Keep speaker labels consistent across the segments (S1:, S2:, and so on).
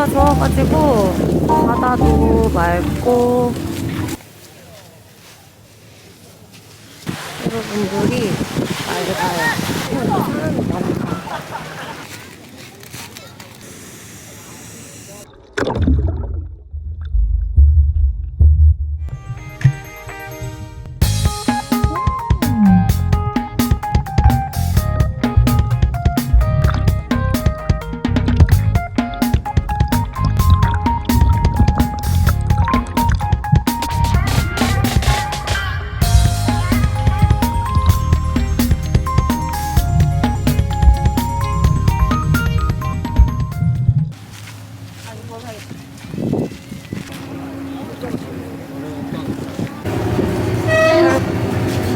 S1: 날씨가 좋아가지고 바다도 맑고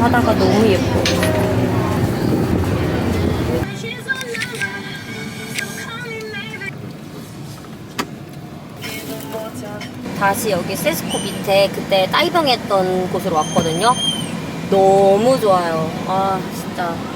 S1: 바다가 너무 예뻐. 다시 여기 세스코 밑에 그때 다이빙 했던 곳으로 왔거든요. 너무 좋아요. 아, 진짜.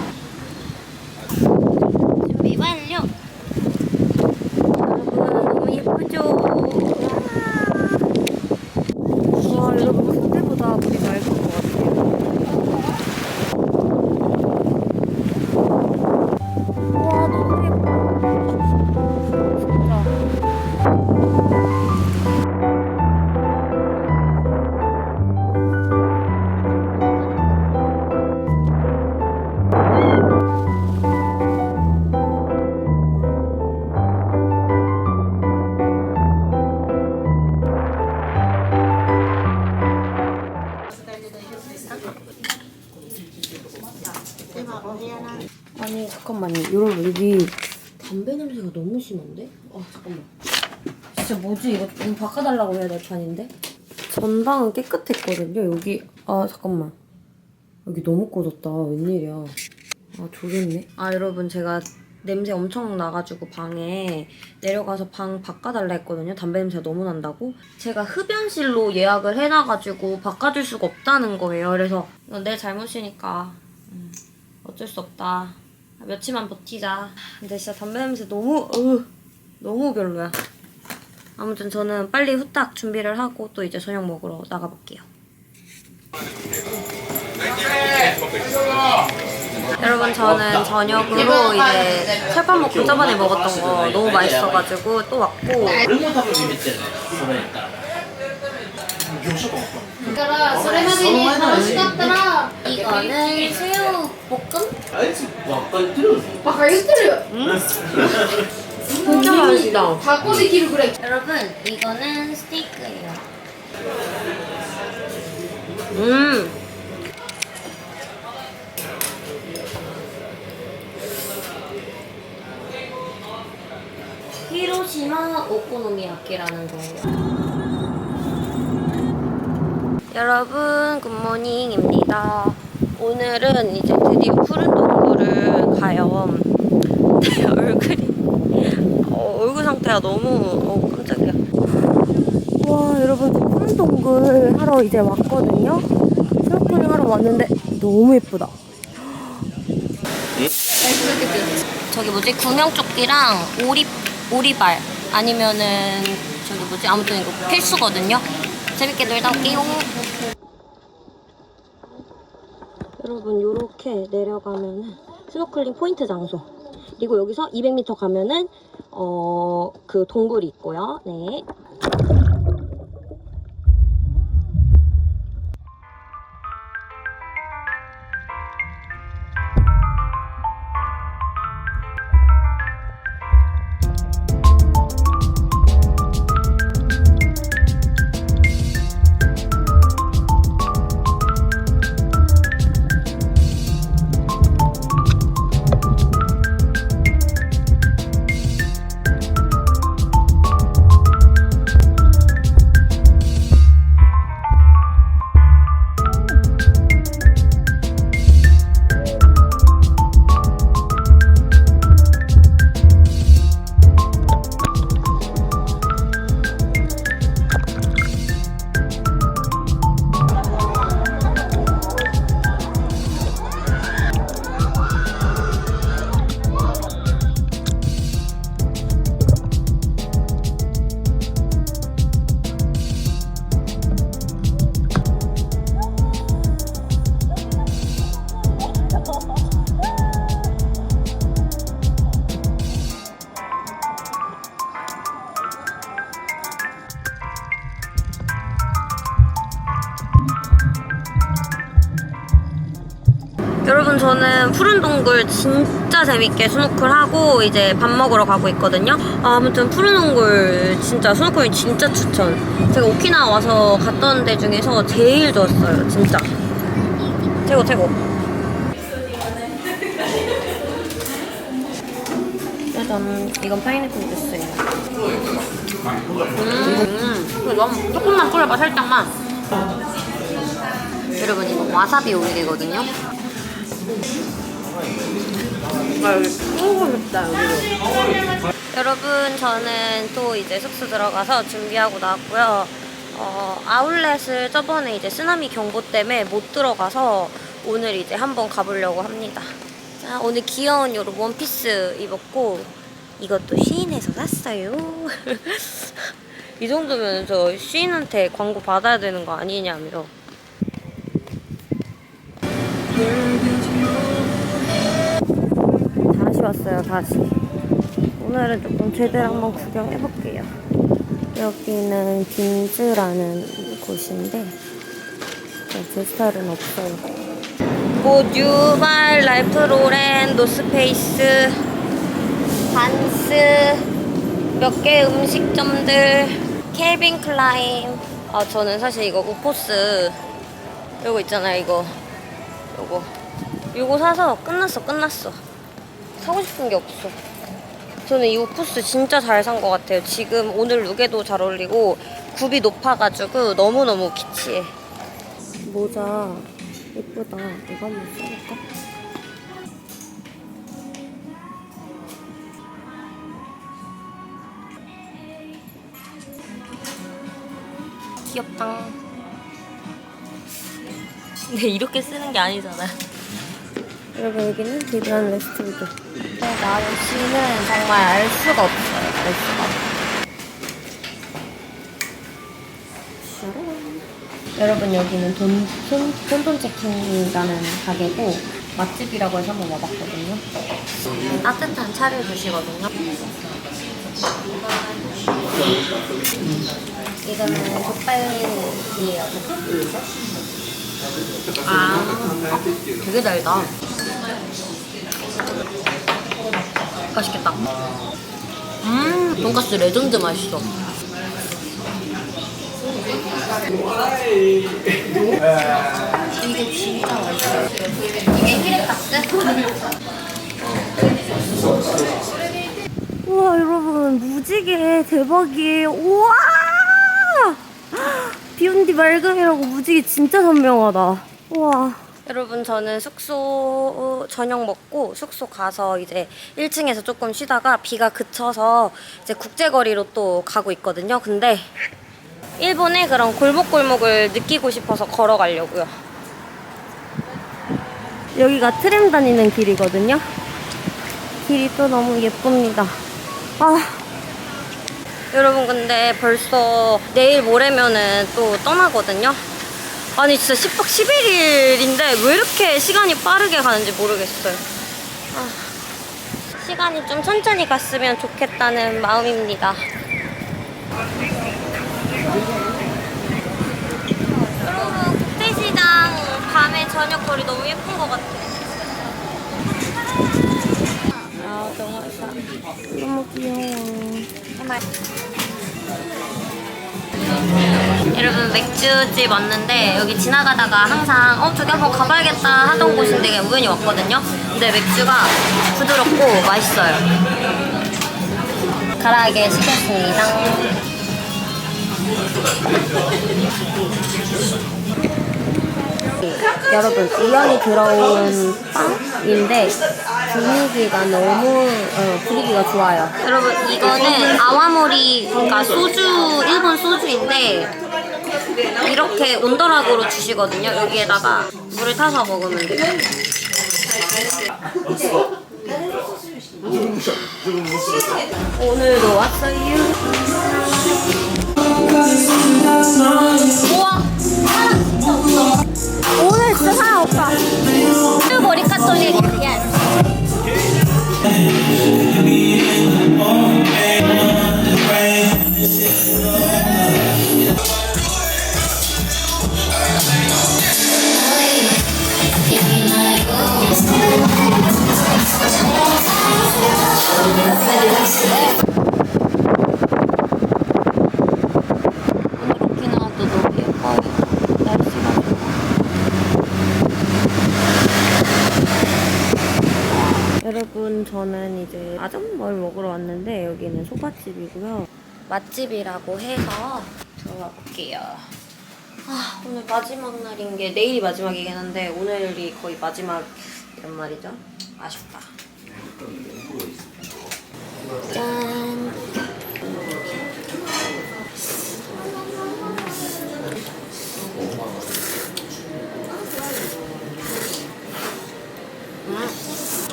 S1: 아니 잠깐만요. 여러분 여기 담배 냄새가 너무 심한데? 아 잠깐만. 진짜 뭐지? 이거 좀 바꿔달라고 해야 될 판인데? 전방은 깨끗했거든요 여기. 아 잠깐만. 여기 너무 꺼졌다. 웬일이야. 아 조졌네. 아 여러분 제가 냄새 엄청 나가지고 방에 내려가서 방 바꿔달라 했거든요. 담배 냄새가 너무 난다고. 제가 흡연실로 예약을 해놔가지고 바꿔줄 수가 없다는 거예요. 그래서 이건 내 잘못이니까 음, 어쩔 수 없다. 며칠만 버티자. 근데 진짜 담배 냄새 너무 으, 너무 별로야. 아무튼 저는 빨리 후딱 준비를 하고 또 이제 저녁 먹으러 나가볼게요. 여러분 저는 저녁으로 이제 철판 먹고 저번에 먹었던 거 너무 맛있어가지고 또 왔고
S2: だからそれまでに楽しかったら
S1: 이거는 새우볶음?
S3: あいつばっかり言ってるんですよ
S2: バカ言ってるよ
S1: 진짜 맛있다
S2: タコできるぐらい
S1: 여러분 이거는 스테이크예요 음 히로시마 오코노미야키라는 거예요 여러분 굿모닝입니다 오늘은 이제 드디어 푸른 동굴을 가요 내 얼굴이 어, 얼굴 상태가 너무 어, 깜짝이야. 와 여러분 저 푸른 동굴 하러 이제 왔거든요. 스노클링 하러 왔는데 너무 예쁘다. 저기 뭐지 구명조끼랑 오리 오리발 아니면은 저기 뭐지 아무튼 이거 필수거든요. 재밌게 놀다 올게요. 여러분 요렇게 내려가면은 스노클링 포인트 장소 그리고 여기서 200m 가면은 어 그 동굴이 있고요. 네. 여러분 저는 푸른 동굴 진짜 재밌게 스노클 하고 이제 밥 먹으러 가고 있거든요. 아, 아무튼 푸른 동굴 진짜 스노클이 진짜 추천. 제가 오키나와 와서 갔던 데 중에서 제일 좋았어요. 진짜. 최고 최고. 짜잔. 이건 파인애플 주스예요. 음, 너무 조금만 끓여봐 살짝만. 여러분 이거 와사비 오일이거든요. 아 여기 너무 맵다 여기도. 여러분 저는 또 이제 숙소 들어가서 준비하고 나왔고요. 어, 아울렛을 저번에 이제 쓰나미 경보 때문에 못 들어가서 오늘 이제 한번 가보려고 합니다. 자 오늘 귀여운 요런 원피스 입었고 이것도 시인에서 샀어요. 이 정도면 저 시인한테 광고 받아야 되는 거 아니냐며. 다시 왔어요, 다시. 오늘은 조금 제대로 한번 구경해볼게요. 여기는 빈즈라는 곳인데, 네, 제 스타일은 없어요. 뭐, 뉴발, 랄프 로렌, 노스페이스, 반스, 몇 개 음식점들, 켈빈 클라인. 아, 저는 사실 이거 우포스, 이거 있잖아요, 이거. 요거. 요거 사서 끝났어, 끝났어. 사고 싶은 게 없어. 저는 이 우푸스 진짜 잘 산 것 같아요. 지금 오늘 룩에도 잘 어울리고 굽이 높아가지고 너무너무 키치해. 모자 예쁘다. 이거 한번 써볼까? 귀엽다. 근데 이렇게 쓰는 게 아니잖아. 여러분 여기는 비비안 레스토랑도. 나연 씨는 정말 알 수가 없어요. 알 수가. 짜란. 여러분 여기는 돈, 돈, 돈돈 체킹이라는 가게고 맛집이라고 해서 한번 와봤거든요. 따뜻한 차를 주시거든요. 이거는 족발이에요. 아, 되게 달다. 맛있겠다. 음, 돈가스 레전드 맛있어. 이게 진짜 맛있어. 이게 히레카스? 우와, 여러분, 무지개 대박이에요. 우와! 비온디 맑음이라고 무지개 진짜 선명하다. 우와. 여러분 저는 숙소 저녁 먹고 숙소 가서 이제 1층에서 조금 쉬다가 비가 그쳐서 이제 국제거리로 또 가고 있거든요. 근데 일본의 그런 골목골목을 느끼고 싶어서 걸어가려고요. 여기가 트램 다니는 길이거든요. 길이 또 너무 예쁩니다. 아, 여러분 근데 벌써 내일 모레면은 또 떠나거든요. 아니 진짜 10박 11일인데 왜 이렇게 시간이 빠르게 가는지 모르겠어요. 아, 시간이 좀 천천히 갔으면 좋겠다는 마음입니다. 여러분 국제시장 밤에 저녁 거리 너무 예쁜 것 같아요. 아 너무 예뻐. 너무 귀여워. 여러분 맥주집 왔는데 여기 지나가다가 항상 어 저기 한번 가봐야겠다 하던 곳인데 우연히 왔거든요. 근데 맥주가 부드럽고 맛있어요. 가라하게 시켰습니다. 여러분 우연히 들어온 빵인데 분위기가 너무 어, 분위기가 좋아요. 여러분 이거는 아와모리 그러니까 소주 일본 소주인데 이렇게 온더락으로 주시거든요. 여기에다가 물을 타서 먹으면 돼요. 오늘도 왔어요. 우와 사람. 오늘 진짜 사람 없다. 머리 저는 이제 아점뭘 먹으러 왔는데 여기는 소바집이고요. 맛집이라고 해서 들어가 볼게요. 아, 오늘 마지막 날인 게 내일이 마지막이긴 한데 오늘이 거의 마지막이란 말이죠. 아쉽다. 짠.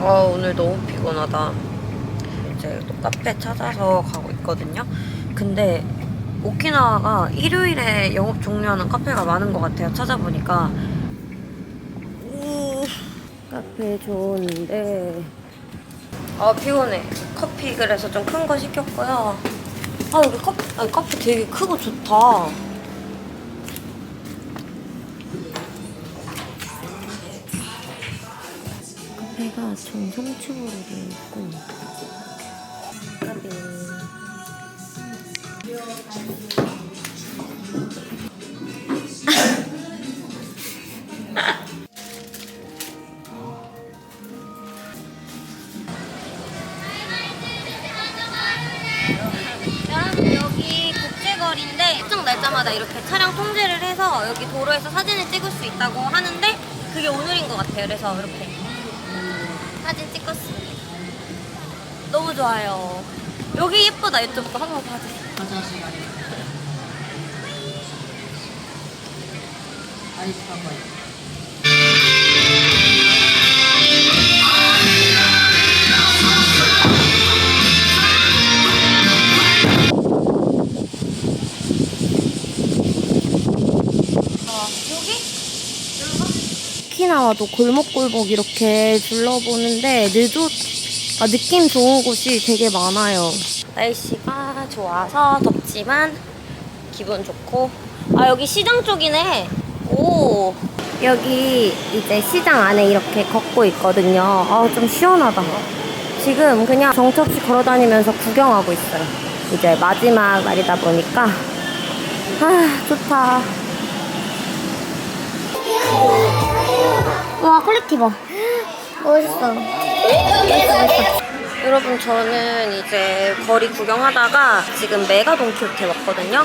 S1: 아 오늘 너무 피곤하다. 이제 또 카페 찾아서 가고 있거든요. 근데 오키나와가 일요일에 영업 종료하는 카페가 많은 것 같아요. 찾아보니까. 음, 카페 좋은데. 아 피곤해. 커피 그래서 좀 큰 거 시켰고요. 아 여기 커피, 아 커피 되게 크고 좋다. 카페가 정성축으로 되어 있고. 여기 국제거리인데 일정 날짜마다 이렇게 차량 통제를 해서 여기 도로에서 사진을 찍을 수 있다고 하는데 그게 오늘인 것 같아요. 그래서 이렇게 사진 찍었습니다. 너무 좋아요. 여기 예쁘다. 이쪽도 한번 봐주세요. 여기? 나와도 골목골목 이렇게 둘러보는데 느조 아, 느낌 좋은 곳이 되게 많아요. 날씨가 좋아서 덥지만 기분 좋고 아 여기 시장 쪽이네. 오 여기 이제 시장 안에 이렇게 걷고 있거든요. 아좀 시원하다. 지금 그냥 정처 없이 걸어다니면서 구경하고 있어요. 이제 마지막 날이다 보니까 아 좋다. 와 퀄리티 봐. 멋있어. 여러분 저는 이제 거리 구경하다가 지금 메가 돈키호테 왔거든요.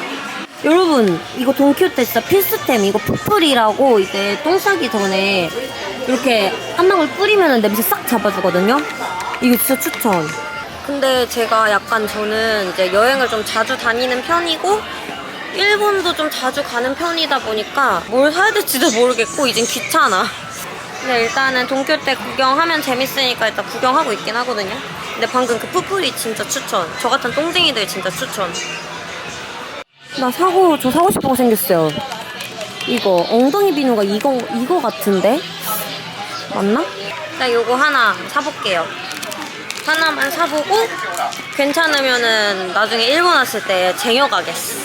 S1: 여러분 이거 돈키호테 진짜 필수템 이거 풋풀이라고 이제 똥 싸기 전에 이렇게 한 방울 뿌리면 냄새 싹 잡아주거든요. 이거 진짜 추천. 근데 제가 약간 저는 이제 여행을 좀 자주 다니는 편이고 일본도 좀 자주 가는 편이다 보니까 뭘 사야 될지도 모르겠고 이젠 귀찮아. 근데 일단은 동교 때 구경하면 재밌으니까 일단 구경하고 있긴 하거든요. 근데 방금 그 푸풀이 진짜 추천. 저 같은 똥쟁이들 진짜 추천. 나 사고 저 사고 싶은 거 생겼어요. 이거 엉덩이 비누가 이거 이거 같은데 맞나? 나 요거 하나 사볼게요. 하나만 사보고 괜찮으면은 나중에 일본 왔을 때 쟁여가겠어.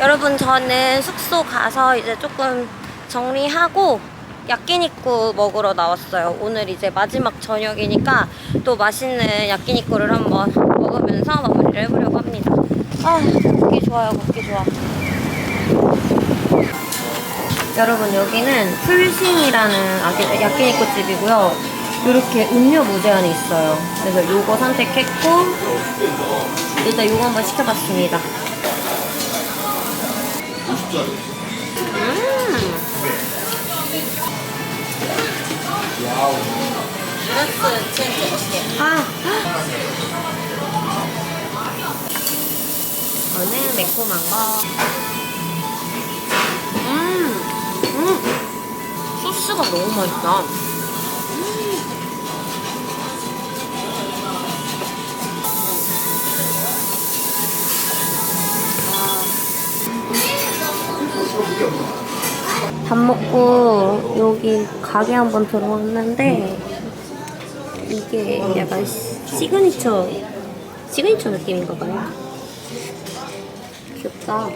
S1: 여러분 저는 숙소 가서 이제 조금 정리하고 야끼니쿠 먹으러 나왔어요. 오늘 이제 마지막 저녁이니까 또 맛있는 야끼니쿠를 한번 먹으면서 마무리를 해보려고 합니다. 아, 먹기 좋아요, 먹기 좋아. 여러분 여기는 풀싱이라는 야끼니쿠 집이고요. 이렇게 음료 무제한이 있어요. 그래서 요거 선택했고 일단 요거 한번 시켜봤습니다. 음. 아. 저는 매콤한 거. 음, 음. 소스가 너무 맛있다. 밥 먹고 여기 가게 한번 들어왔는데 이게 약간 시그니처 시그니처 느낌인가 봐요. 귀엽다.